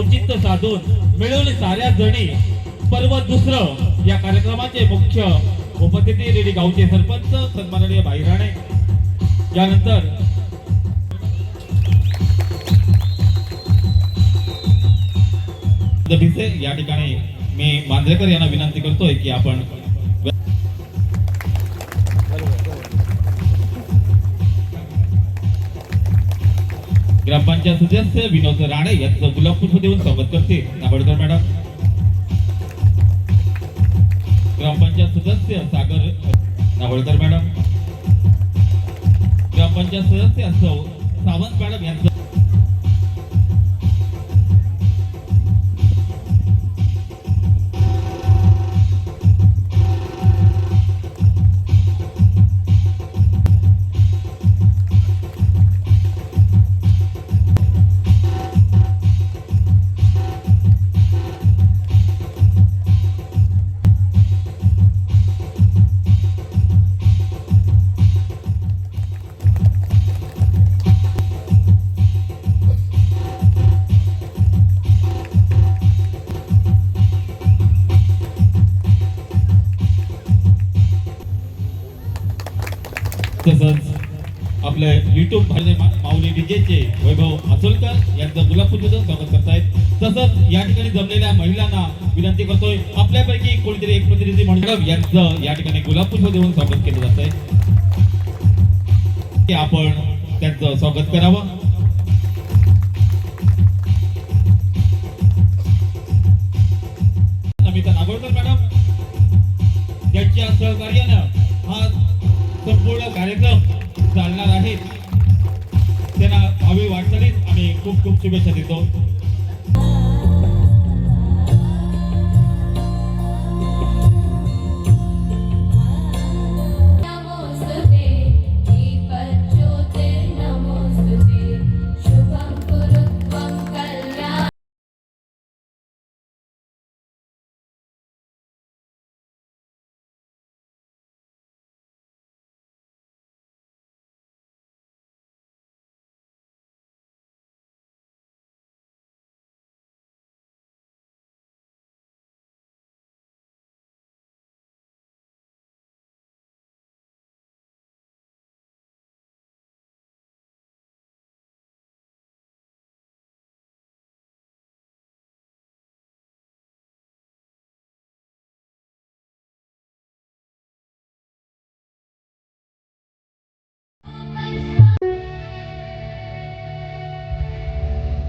औचित्य साधून मिळून साऱ्या जणी. पर्व दुसरं. या कार्यक्रमाचे मुख्य उपस्थिती रेडी गावचे सरपंच सन्माननीय भाई राणे. यानंतर या ठिकाणी मी मांजरेकर यांना विनंती करतोय की आपण ग्रामपंचायत सदस्य विनोद राणे यांचं गुलाबपुष्प देऊन स्वागत करते. नाबडकर मॅडम. ग्रामपंचायत सदस्य सागर नाबडकर मॅडम. ग्रामपंचायत सदस्य सौ सावंत मॅडम यांचं आपले माऊली विजेचे वैभव आचोलकर यांचं गुलाबपूजेचं स्वागत करतायत. तसंच या ठिकाणी जमलेल्या महिलांना विनंती करतोय आपल्यापैकी कोणीतरी एक प्रतिनिधी म्हणून यांचं या ठिकाणी गुलाबपुष्प देऊन स्वागत केलं जात आहे आपण त्यांचं स्वागत करावं. खूप खूप शुभेच्छा देतो.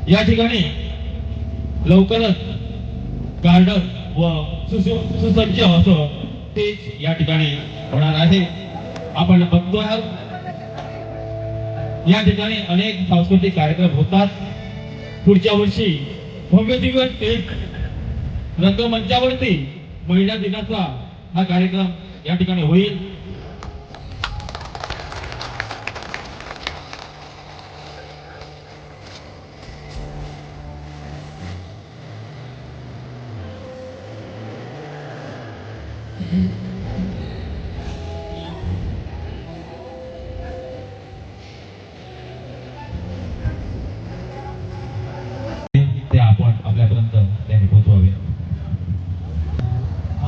या ठिकाणी लवकरच गार्डन व सुसु- सुसज्ज असं तेच या ठिकाणी होणार आहे. आपण बघतो आहोत. या ठिकाणी अनेक सांस्कृतिक कार्यक्रम होतात. पुढच्या वर्षी भव्य दिवस एक रंगमंचावरती महिला दिनाचा हा कार्यक्रम या ठिकाणी होईल.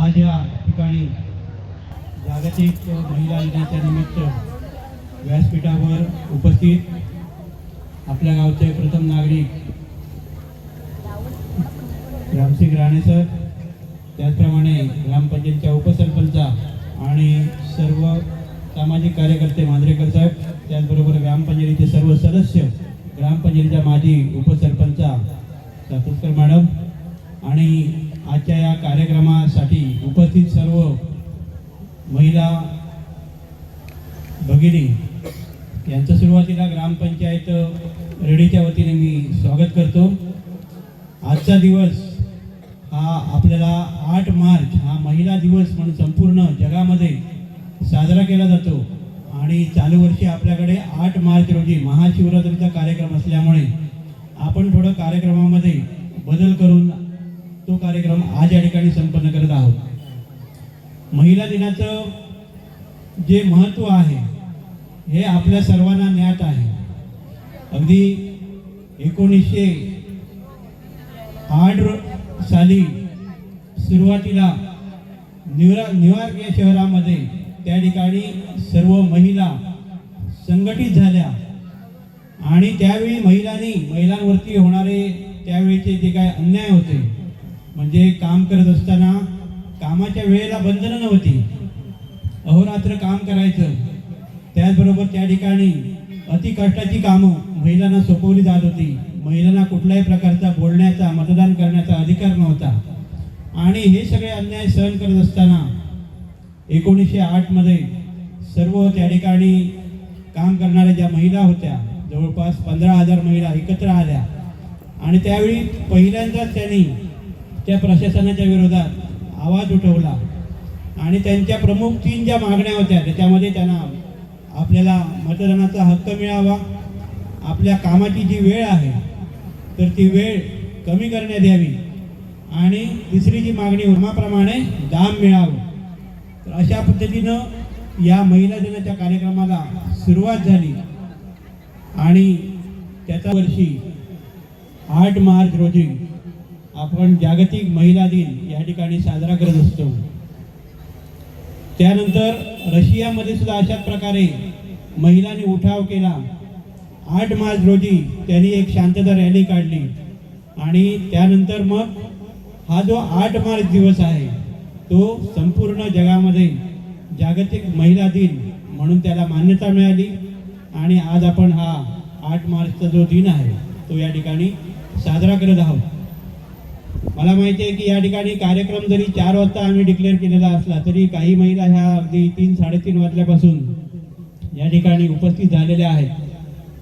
आज या ठिकाणी जागतिक महिला दिनाच्या निमित्त व्यासपीठावर उपस्थित आपल्या गावचे प्रथम नागरिक रामसिंग राणे सर त्याचप्रमाणे ग्रामपंचायतच्या उपसरपंचा आणि सर्व सामाजिक कार्यकर्ते मांजरेकर साहेब त्याचबरोबर ग्रामपंचायतीचे सर्व सदस्य ग्रामपंचायतीच्या माजी उपसरपंचा सातोदकर मॅडम आणि आजच्या या कार्यक्रमासाठी उपस्थित सर्व महिला भगिनी यांचं सुरुवातीला ग्रामपंचायत रेडीच्या वतीने मी स्वागत करतो. आजचा दिवस हा आपल्याला आठ मार्च हा महिला दिवस म्हणून संपूर्ण जगामध्ये साजरा केला जातो आणि चालू वर्षी आपल्याकडे आठ मार्च रोजी महाशिवरात्रीचा कार्यक्रम असल्यामुळे आपण थोडं कार्यक्रमामध्ये बदल करून तो कार्यक्रम आज या ठिकाणी संपन्न करत आहोत. महिला दिनाचं जे महत्त्व आहे हे आपल्या सर्वांना ज्ञात आहे. अगदी एकोणीसशे आठ साली सुरुवातीला निवरा न्यूयॉर्क या शहरामध्ये त्या ठिकाणी सर्व महिला संघटित झाल्या. आणि त्यावेळी महिलांनी महिलांवरती होणारे त्यावेळीचे जे काय अन्याय होते म्हणजे काम करत असताना कामाच्या वेळेला बंधनं नव्हती. अहोरात्र काम करायचं. त्याचबरोबर त्या ठिकाणी अति कष्टाची कामं महिलांना सोपवली जात होती. महिलांना कुठल्याही प्रकारचा बोलण्याचा मतदान करण्याचा अधिकार नव्हता. आणि हे सगळे अन्याय सहन करत असताना एकोणीसशे आठमध्ये सर्व त्या ठिकाणी काम करणाऱ्या ज्या महिला होत्या जवळपास पंधरा हजार महिला एकत्र आल्या. आणि त्यावेळी पहिल्यांदाच त्यांनी त्या प्रशासनाच्या विरोधात आवाज उठवला. आणि त्यांच्या प्रमुख तीन ज्या मागण्या होत्या त्याच्यामध्ये त्यांना आपल्याला मतदानाचा हक्क मिळावा आपल्या कामाची जी वेळ आहे तर ती वेळ कमी करण्यात यावी. आणि तिसरी जी मागणी उमाप्रमाणे दाम मिळावं. तर अशा पद्धतीनं या महिला दिनाच्या कार्यक्रमाला सुरुवात झाली. आणि त्याच्या वर्षी आठ मार्च रोजी आपण जागतिक महिला दिन या ठिकाणी साजरा करत असतो. त्यानंतर रशियामध्ये सुद्धा अशाच प्रकारे महिलांनी उठाव केला. आठ मार्च रोजी त्यांनी एक शांतता रॅली काढली. आणि त्यानंतर मग हा जो आठ मार्च दिवस आहे तो संपूर्ण जगामध्ये जागतिक महिला दिन म्हणून त्याला मान्यता मिळाली. आणि आज आपण हा आठ मार्चचा जो दिन आहे तो या ठिकाणी साजरा करत आहोत. मला माहिती आहे की या ठिकाणी कार्यक्रम जरी चार वाजता आम्ही डिक्लेअर केलेला असला तरी काही महिला ह्या अगदी तीन साडेतीन वाजल्यापासून या ठिकाणी उपस्थित झालेल्या आहेत.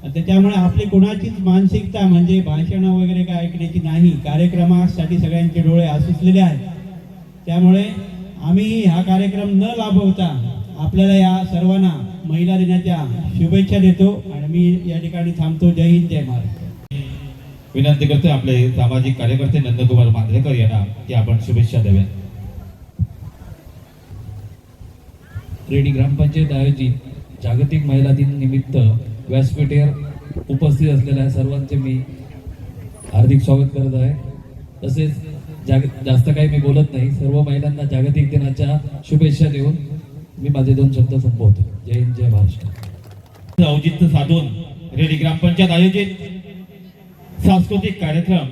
त्याच्यामुळे आपली कोणाचीच मानसिकता म्हणजे भाषणं वगैरे काय ऐकण्याची नाही कार्यक्रमासाठी सगळ्यांचे डोळे आसुसलेले आहेत. त्यामुळे आम्ही हा कार्यक्रम न लाभवता आपल्याला या सर्वांना महिला दिनाच्या शुभेच्छा देतो आणि मी या ठिकाणी थांबतो. जय हिंद जय महाराज विनंती करते आपले सामाजिक कार्यकर्ते नंदकुमार मांजरेकर यांना की आपण शुभेच्छा द्याव्या रेडी ग्रामपंचायत आयोजित जागतिक महिला दिन निमित्त व्यासपीठेवर उपस्थित असलेल्या सर्वांचे मी हार्दिक स्वागत करत आहे. तसेच जाग जास्त काही मी बोलत नाही सर्व महिलांना जागतिक दिनाच्या शुभेच्छा देऊन मी माझे दोन शब्द संपवतो. जय हिंद जय महाराष्ट्र. औचित्य साधून रेडी ग्रामपंचायत आयोजित. सांस्कृतिक कार्यक्रम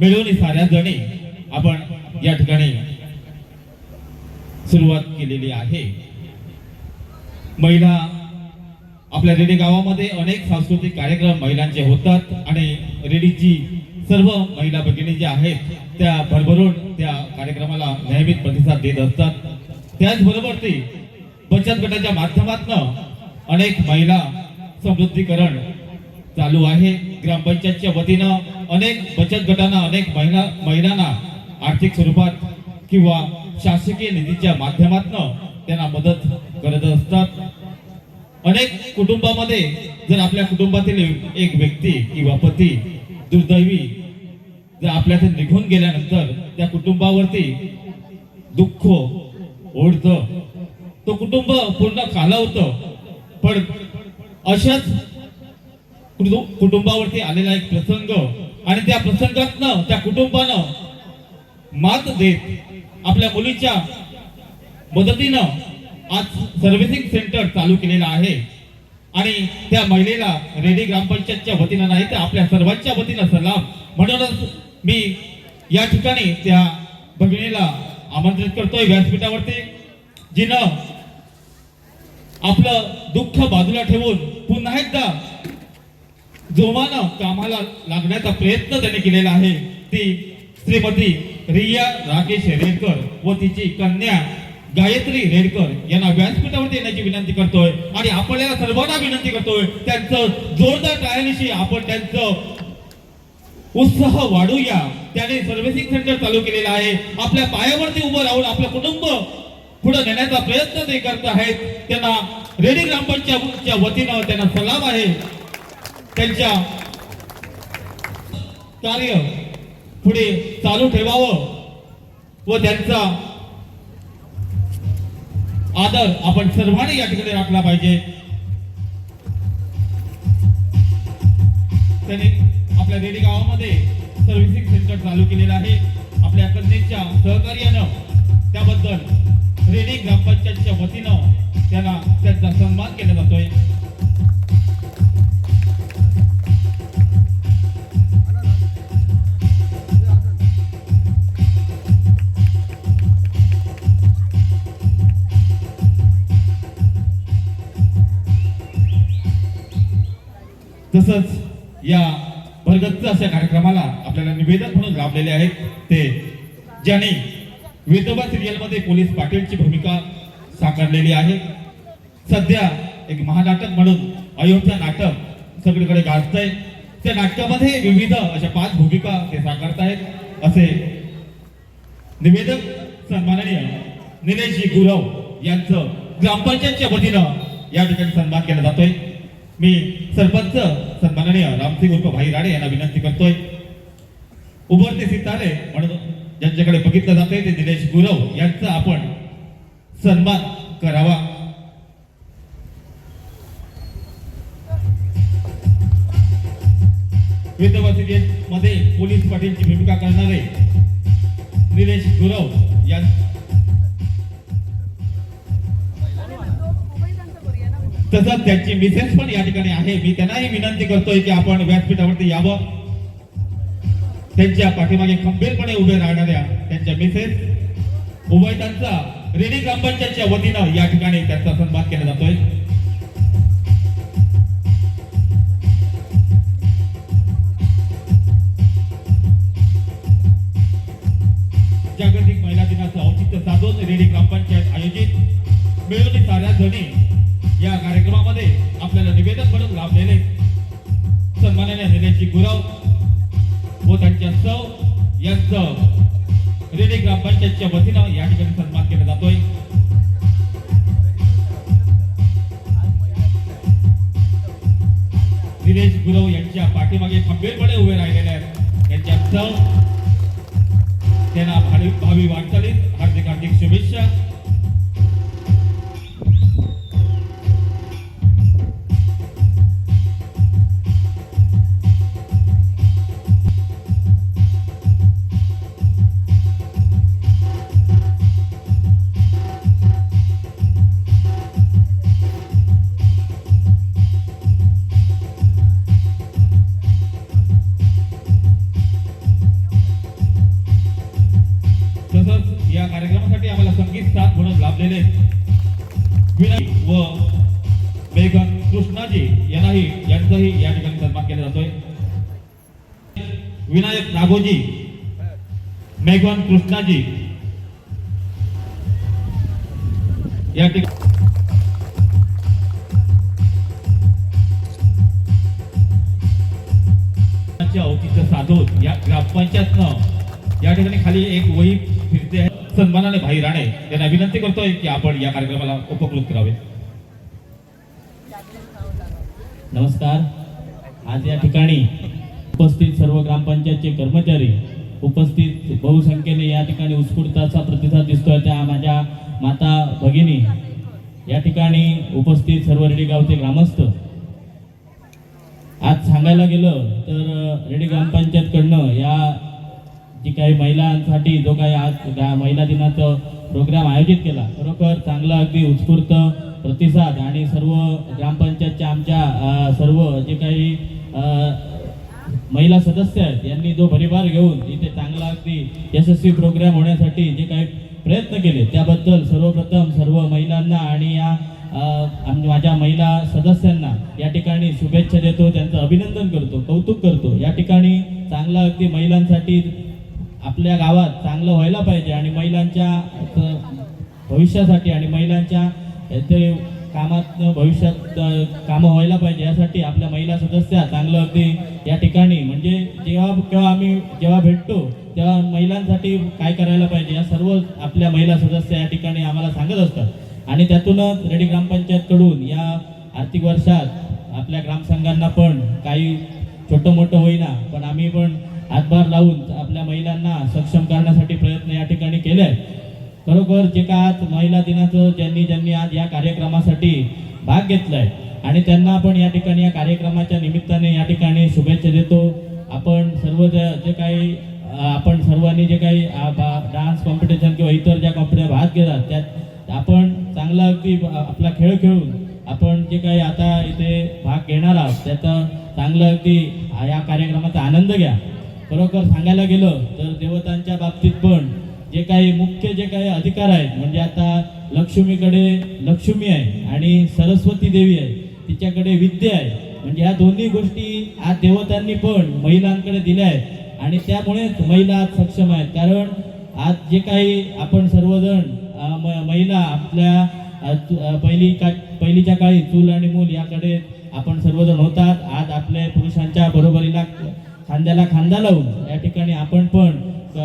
मिळून साऱ्या जणी आपण या ठिकाणी सुरुवात केलेली आहे. महिला आपल्या रेडी गावामध्ये अनेक सांस्कृतिक कार्यक्रम महिलांचे होतात आणि रेडीची सर्व महिला भगिनी ज्या आहेत त्या भरभरून त्या कार्यक्रमाला नियमित प्रतिसाद देत असतात. त्याचबरोबर ती बचत गटाच्या माध्यमातून अनेक महिला समृद्धीकरण चालू आहे. ग्रामपंचायतच्या वतीनं अनेक बचत गटांना अनेक महिला महिलांना आर्थिक स्वरूपात किंवा शासकीय निधीच्या माध्यमातून त्यांना मदत करत असतात. अनेक कुटुंबामध्ये जर आपल्या कुटुंबातील एक व्यक्ती किंवा पती दुर्दैवी जर आपल्यातून निघून गेल्यानंतर त्या कुटुंबावरती दुःख ओढतं. तो कुटुंब पूर्ण खालावतं. पण अशाच कुटुंबावरती आलेला एक प्रसंग आणि त्या प्रसंगातनं त्या कुटुंबानं मात देत आपल्या मुलीच्या मदतीनं आज सर्व्हिसिंग सेंटर चालू केलेलं आहे. आणि त्या महिलेला रेडी ग्रामपंचायतच्या वतीनं नाही तर आपल्या सर्वांच्या वतीनं सलाम. म्हणूनच मी या ठिकाणी त्या भगिनीला आमंत्रित करतोय व्यासपीठावरती जिनं आपलं दुःख बाजूला ठेवून पुन्हा एकदा जोमानं कामाला लागण्याचा प्रयत्न त्याने केलेला आहे ती श्रीमती रिया राकेश रेडकर व तिची कन्या गायत्री रेडकर यांना व्यासपीठावरती येण्याची विनंती करतोय आणि आपल्याला सर्वांना विनंती करतोय त्यांचं जोरदार टाळ्यानिशी आपण त्यांचं उत्साह वाढूया. त्याने सर्व्हिसिंग सेंटर चालू केलेलं आहे. आपल्या पायावरती उभं राहून आपलं कुटुंब पुढे नेण्याचा प्रयत्न ते करत आहेत. त्यांना रेडी ग्रामपंचायतच्या वतीनं त्यांना सलाम आहे. त्यांच्या कार्य पुढे चालू ठेवावं व त्यांचा आदर आपण सर्वांनी या ठिकाणी राखला पाहिजे. त्यांनी आपल्या रेडी गावामध्ये सर्व्हिसिंग सेंटर चालू केलेलं आहे. आपल्या कन्येच्या सहकार्यानं त्याबद्दल रेडी ग्रामपंचायतच्या वतीनं त्यांना त्यांचा सन्मान केला जातोय. तसंच या भरगच्च अशा कार्यक्रमाला आपल्याला निवेदन म्हणून लाभलेले आहेत ते ज्यांनी विधवा सिरियलमध्ये पोलीस पाटीलची भूमिका साकारलेली आहे. सध्या एक महानाटक म्हणून अयोध्या नाटक सगळीकडे गाजतंय. त्या नाटकामध्ये विविध अशा पाच भूमिका ते साकारतायत. असे निवेदक सन्माननीय निलेशजी गुरव यांचं ग्रामपंचायतच्या वतीनं या ठिकाणी सन्मान केला जातोय. मी सरपंच सन्माननीय रामसिंग उर्फ भाई राणे यांना विनंती करतोय. उभरते सितारे म्हणून ज्यांच्याकडे बघितलं जातंय ते दिनेश गुरव यांचा आपण सन्मान करावा. विधवा मध्ये पोलीस पाटीलची भूमिका करणारे निलेश गुरव या तसंच त्यांची मिसेस पण या ठिकाणी आहे. मी त्यांनाही विनंती करतोय की आपण व्यासपीठावरती यावं. त्यांच्या पाठीमागे खंबीरपणे उभे राहणाऱ्या त्यांच्या मिसेस उभयतांचा रेडी ग्रामपंचायतच्या वतीनं या ठिकाणी त्यांचा सन्मान केला जातोय. जागतिक महिला दिनाचं औचित्य साधून रेडी ग्रामपंचायत आयोजित. मिळून साऱ्या जणी या कार्यक्रमामध्ये आपल्याला निवेदन म्हणून लाभलेले सन्मानाने निलेशजी गुरव व त्यांच्या सौ यांचं रेडी ग्रामपंचायतच्या वतीनं या ठिकाणी सन्मान केला जातोय. दिनेश गुरव यांच्या पाठीमागे खंबीरपणे उभे राहिलेले आहेत. त्यांच्या सौ त्यांना भावी वाटचालीत हार्दिक हार्दिक शुभेच्छा. म्हणून लाभलेले विनायक व मेघन कृष्णाजी यांनाही यांचाही या ठिकाणी सन्मान केला जातोय. विनायक नागोजी मेघन कृष्णाजी. या ठिकाणी चे औचित्य साधून या ग्रामपंचायतनं या ठिकाणी खाली एक वही फिरते आहे. सन्मानाने भाई राणे यांना विनंती करतोय की आपण या कार्यक्रमाला उपकृत करावे. नमस्कार. आज या ठिकाणी उपस्थित सर्व ग्रामपंचायतचे कर्मचारी उपस्थित बहुसंख्येने या ठिकाणी उत्स्फूर्त असा प्रतिसाद दिसतोय त्या माझ्या माता भगिनी. या ठिकाणी उपस्थित सर्व रेडी गावचे ग्रामस्थ. आज सांगायला गेलं तर रेडी ग्रामपंचायतकडनं या जी काही महिलांसाठी जो काही आज महिला दिनाचं प्रोग्राम आयोजित केला खरोखर चांगला अगदी उत्स्फूर्त प्रतिसाद आणि सर्व ग्रामपंचायतच्या आमच्या सर्व जे काही महिला सदस्य आहेत यांनी जो भरीभार घेऊन इथे चांगला अगदी यशस्वी प्रोग्राम होण्यासाठी जे काही प्रयत्न केले त्याबद्दल सर्वप्रथम सर्व महिलांना आणि या आम- माझ्या महिला सदस्यांना या ठिकाणी शुभेच्छा देतो त्यांचं अभिनंदन करतो कौतुक करतो. या ठिकाणी चांगला अगदी महिलांसाठी आपल्या गावात चांगलं व्हायला पाहिजे आणि महिलांच्या भविष्यासाठी आणि महिलांच्या ते कामात भविष्यात कामं व्हायला पाहिजे यासाठी आपल्या महिला सदस्या चांगलं अगदी या ठिकाणी. म्हणजे जेव्हा केव्हा आम्ही जेव्हा भेटतो तेव्हा महिलांसाठी काय करायला पाहिजे या सर्व आपल्या महिला सदस्य या ठिकाणी आम्हाला सांगत असतात. आणि त्यातूनच रेडी ग्रामपंचायतकडून या आर्थिक वर्षात आपल्या ग्रामसंघांना पण काही छोटं मोठं होईना पण आम्ही पण हातभार लावून आपल्या महिलांना सक्षम करण्यासाठी प्रयत्न या ठिकाणी केले आहेत खरोखर जे का आज महिला दिनाचं ज्यांनी ज्यांनी आज या कार्यक्रमासाठी भाग घेतलाय आणि त्यांना आपण या ठिकाणी या कार्यक्रमाच्या निमित्ताने या ठिकाणी शुभेच्छा देतो. आपण सर्व जे जे काही आपण सर्वांनी जे काही डान्स कॉम्पिटिशन किंवा इतर ज्या कॉम्पिटिशन भाग घेतात त्यात आपण चांगला अगदी आपला खेळ खेळून आपण जे काही आता इथे भाग घेणार आहोत त्याचा चांगलं अगदी या कार्यक्रमाचा आनंद घ्या. खरोखर सांगायला गेलं तर देवतांच्या बाबतीत पण जे काही मुख्य जे काही अधिकार आहेत म्हणजे आता लक्ष्मीकडे लक्ष्मी आहे आणि सरस्वती देवी आहे तिच्याकडे विद्या आहे म्हणजे ह्या दोन्ही गोष्टी आज देवतांनी पण महिलांकडे दिल्या आहेत आणि त्यामुळेच महिला आज सक्षम आहेत. कारण आज जे काही आपण सर्वजण म- महिला आपल्या पहिली का पहिलीच्या काळी चूल आणि मूल याकडे आपण सर्वजण होतात. आज आपल्या पुरुषांच्या बरोबरीला खांद्याला खांदा लावून या ठिकाणी आपण पण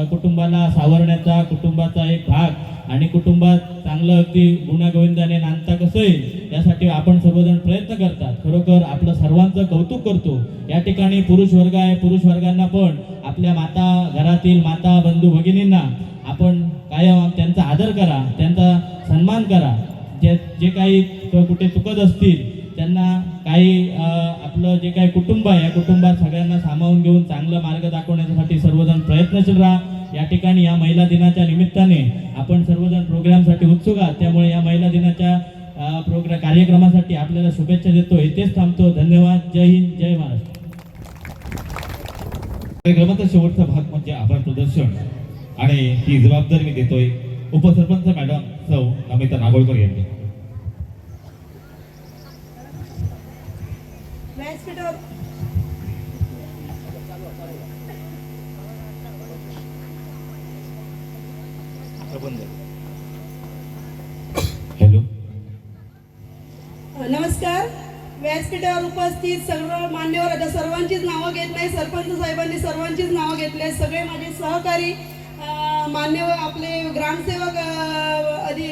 कुटुंबाला सावरण्याचा कुटुंबाचा एक भाग आणि कुटुंबात चांगलं अगदी गुण्यागोविंदाने नांदता कसं येईल यासाठी आपण सर्वजण प्रयत्न करतात. खरोखर आपलं सर्वांचं कौतुक करतो. या ठिकाणी पुरुष वर्ग आहे पुरुष वर्गांना पण आपल्या माता घरातील माता बंधू भगिनींना आपण कायम त्यांचा आदर करा त्यांचा सन्मान करा. जे जे काही कुठे चुकत असतील त्यांना काही आपलं जे काही कुटुंब आहे या कुटुंबात सगळ्यांना सामावून घेऊन चांगला मार्ग दाखवण्यासाठी सर्वजण प्रयत्नशील राहा. या ठिकाणी या महिला दिनाच्या निमित्ताने आपण सर्वजण प्रोग्रामसाठी उत्सुक आहात. त्यामुळे या महिला दिनाच्या प्रोग्राम कार्यक्रमासाठी आपल्याला शुभेच्छा देतो. इथेच थांबतो. धन्यवाद. जय हिंद. जय महाराष्ट्र. कार्यक्रमाचा शेवटचा भाग म्हणजे आभार प्रदर्शन. आणि ही जबाबदारी मी देतोय उपसरपंच मॅडम सौ नमिता नागोळकर यांनी व्यासपीठावर हॅलो? नमस्कार. व्यासपीठावर उपस्थित सर्व मान्यवर आता सर्वांचीच नावं घेत नाही. सरपंच साहेबांनी सर्वांचीच नावं घेतले सगळे माझे सहकारी मान्यवर आपले ग्रामसेवक अधि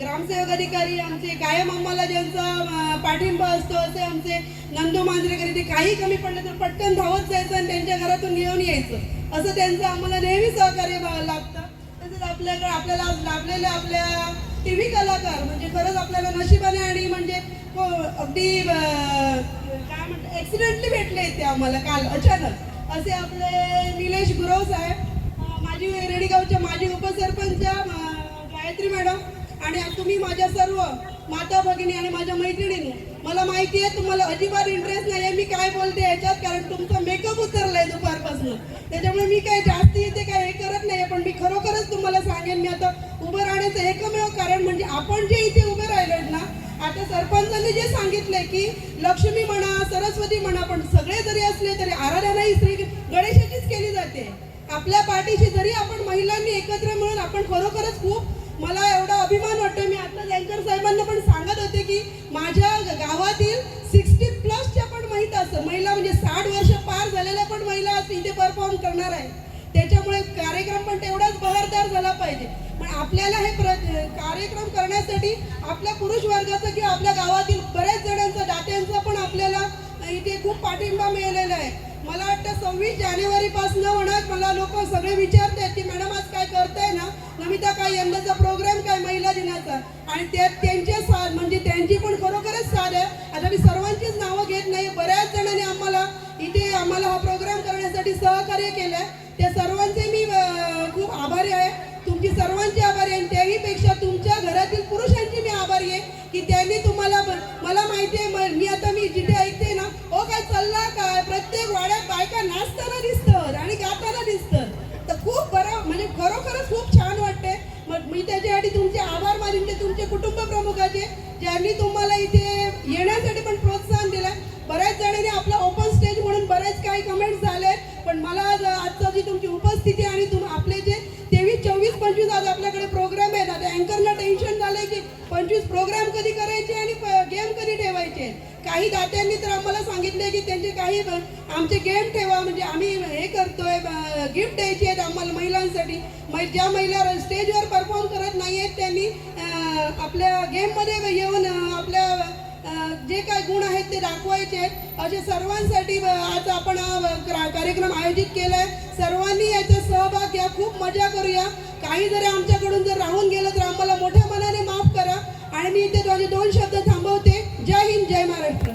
ग्रामसेवक अधिकारी आमचे कायम आम्हाला ज्यांचा पाठिंबा असतो असे आमचे नंदू मांजरेकर ते काही कमी पडले तर पटकन धावत जायचं आणि त्यांच्या घरातून घेऊन यायचं. असं त्यांचं आम्हाला नेहमी सहकार्य लागतं. तसेच आपल्याकडे आपल्याला लाभलेल्या आपल्या टी व्ही कलाकार म्हणजे खरंच आपल्याला नशिबाने आणि म्हणजे अगदी काय म्हणतात ॲक्सिडेंटली भेटले ते आम्हाला काल अचानक. असे आपले निलेश गुरव साहेब माझी रेडीगावच्या माजी उपसरपंच गायत्री मॅडम आणि तुम्ही माझ्या सर्व माता भगिनी आणि माझ्या मैत्रिणींनी मला माहिती आहे तुम्हाला अजिबात इंटरेस्ट नाही आहे मी काय बोलते याच्यात कारण तुमचा मेकअप उतरलाय दुपारपासून. त्याच्यामुळे मी काय जास्त येते काय हे करत नाही पण मी खरोखरच तुम्हाला सांगेन मी आता करण्याचं एकमेव कारण म्हणजे आपण जे इथे उभे राहिलो ना आता सरपंचांनी जे सांगितलंय की लक्ष्मी म्हणा सरस्वती म्हणा पण सगळे जरी असले तरी आराधना ही श्री गणेशाचीच केली जाते. आपल्या पाठीशी जरी आपण महिलांनी एकत्र मिळून आपण खरोखरच खूप मला एवढा अभिमान वाटतो मी आता अँकर साहेबांना पण सांगत होते की माझ्या गावातील सिक्स्टी प्लसच्या पण माहीत असं महिला म्हणजे साठ वर्ष पार झालेल्या पण महिला इथे परफॉर्म करणार आहे. कार्यक्रम पण तेवढाच बहरदार झाला पाहिजे. पण आपल्याला हे प्र कार्यक्रम करण्यासाठी आपल्या पुरुष वर्गाचं किंवा आपल्या गावातील बऱ्याच जणांचा दात्यांचा पण आपल्याला इथे खूप पाठिंबा मिळालेला आहे. मला वाटतं सव्वीस जानेवारीपासून म्हणत मला लोक सगळे विचारतात की मॅडम आज काय करताय ना? नमिता काय यंदाचा प्रोग्राम काय महिला दिनाचा? आणि त्यात त्यांचे साथ म्हणजे त्यांची पण खरोखरच साथ आहे. आता मी सर्वांचीच नावं घेत नाही. बऱ्याच जणांनी आम्हाला इथे आम्हाला हा प्रोग्राम करण्यासाठी सहकार्य केलं त्या सर्व खूप आभारी आहे. तुमची सर्वांची आभारी आहे आणि त्याहीपेक्षा तुमच्या घरातील पुरुषांची मी आभारी आहे की त्यांनी तुम्हाला मला माहिती आहे मी आता मी जिथे ऐकते ना हो काय चालला काय? प्रत्येक वाड्यात बायका नाचताना दिसतात आणि गाताना दिसतं तर खूप बरं म्हणजे खरोखरच खूप छान वाटते मग मी त्याच्यासाठी तुमचे आभार मानते तुमचे कुटुंब प्रमुखाचे ज्यांनी तुम्हाला इथे येण्यासाठी पण प्रोत्साहन दिलं बऱ्याच जणांनी आपला ओपन स्टेज म्हणून बरेच काही कमेंट्स झाले पण मला आज आजचा जी तुमची उपस्थिती आणि तुम आपले जे तेवीस चोवीस पंचवीस आज आपल्याकडे प्रोग्राम आहेत आता अँकरला टेन्शन झालंय की पंचवीस प्रोग्राम कधी करायचे आणि गेम कधी ठेवायचे काही दात्यांनी तर आम्हाला सांगितले की त्यांचे काही आमचे गेम ठेवा म्हणजे आम्ही हे करतोय गिफ्ट द्यायची आहेत आम्हाला महिलांसाठी. मै- ज्या महिला स्टेजवर परफॉर्म करत नाही आहेत त्यांनी आपल्या गेममध्ये येऊन आपल्या जे काय गुण आहेत ते दाखवायचे आहेत. असे सर्वांसाठी आज आपण क्रा- कार्यक्रम आयोजित केला आहे सर्वांनी याचा सहभाग घ्या खूप मजा करूया. काही जरी आमच्याकडून जर राहून गेलं तर आम्हाला मोठ्या मनाने माफ करा. आणि मी इथे माझे दोन शब्द थांबवतो. जय हिंद जय महाराष्ट्र.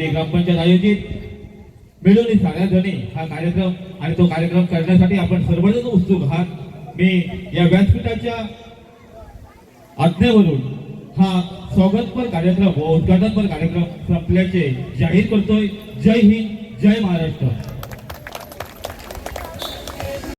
ग्रामपंचायत आयोजित. मिळून सगळ्या जणी हा कार्यक्रम आणि तो कार्यक्रम करण्यासाठी आपण सर्वजण उत्सुक आहात. मी या व्यासपीठाच्या आज्ञेवरून हा स्वागतपर कार्यक्रम व उद्घाटनपर कार्यक्रम संपल्याचे जाहीर करतोय. जय हिंद जय महाराष्ट्र.